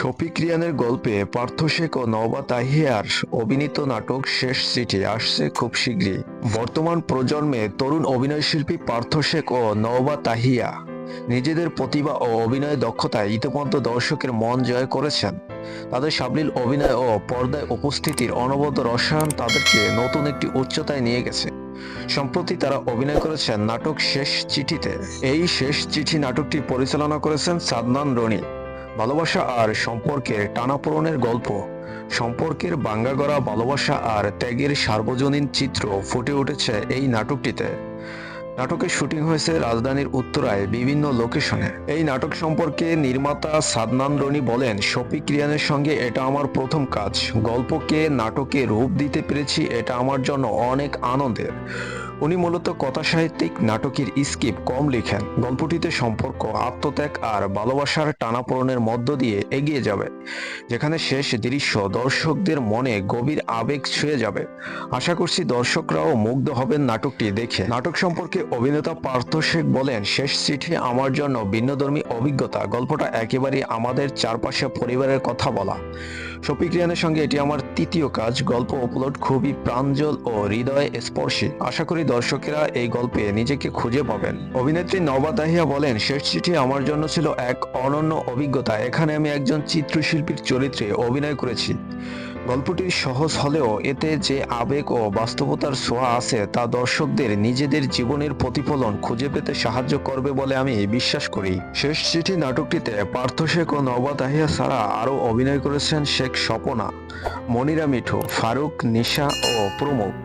শফিক রিয়ানের গল্পে পার্থ শেখ ও নওবা তাহিয়ার অভিনীত নাটক শেষ চিঠি আসছে খুব শীঘ্রই। বর্তমান প্রজন্মে তরুণ অভিনয়শিল্পী পার্থ শেখ ও নওবা তাহিয়া নিজেদের প্রতিভা ও অভিনয় দক্ষতায় ইতিমধ্যে দর্শকের মন জয় করেছেন। তাদের সাবলীল অভিনয় ও পর্দায় উপস্থিতির অনবদ্য রসায়ন তাদেরকে নতুন একটি উচ্চতায় নিয়ে গেছে। সম্প্রতি তারা অভিনয় করেছেন নাটক শেষ চিঠিতে। এই শেষ চিঠি নাটকটি পরিচালনা করেছেন সাদনান রনি। ভালোবাসা আর সম্পর্কের টানাপোড়নের গল্প। সম্পর্কের বাঙ্গাগড়া ভালোবাসা আর ত্যাগের সার্বজনীন চিত্র ফুটে উঠেছে এই নাটকটিতে। নাটকের শুটিং হয়েছে রাজধানীর উত্তরায় বিভিন্ন লোকেশনে। এই নাটক সম্পর্কে নির্মাতা সাদনান রনি বলেন, শফিক রিয়ানের সঙ্গে এটা আমার প্রথম কাজ। গল্পকে নাটকে রূপ দিতে পেরেছি, এটা আমার জন্য অনেক আনন্দের। উনি মূলত কথা সাহিত্যিক নাটকের স্কিপ কম লিখেন। গল্পটিতে সম্পর্ক, আত্মত্যাগ আর ভালোবাসার টানাপোড়নের মধ্য দিয়ে এগিয়ে যাবে, যেখানে শেষ দৃশ্য দর্শকদের মনে গভীর আবেগ ছুঁয়ে যাবে। আশা করছি দর্শকরাও মুগ্ধ হবেন নাটকটি দেখে। নাটক সম্পর্কে অভিনেতা পার্থ শেখ বলেন, শেষ চিঠি আমার জন্য ভিন্নধর্মী অভিজ্ঞতা। গল্পটা একেবারেই আমাদের চারপাশে পরিবারের কথা বলা। শফিক রিয়ানের সঙ্গে এটি আমার তৃতীয় কাজ। গল্প উপলট খুবই প্রাঞ্জল ও হৃদয়ে স্পর্শী। আশা করি দর্শকেরা এই গল্পে নিজেকে খুঁজে পাবেন। অভিনেত্রী নবা দাহিয়া বলেন, শেষ চিঠি আমার জন্য ছিল এক অনন্য অভিজ্ঞতা। এখানে আমি একজন চিত্রশিল্পীর চরিত্রে অভিনয় করেছি। গল্পটি সহজ হলেও এতে যে আবেগ ও বাস্তবতার ছোঁয়া আছে তা দর্শকদের নিজেদের জীবনের প্রতিফলন খুঁজে পেতে সাহায্য করবে বলে আমি বিশ্বাস করি। শেষ চিঠি নাটকটিতে পার্থ শেখ ও নবা তাহিয়া ছাড়া আরও অভিনয় করেছেন শেখ স্বপনা, মনিরা মিঠু, ফারুক, নিশা ও প্রমুখ।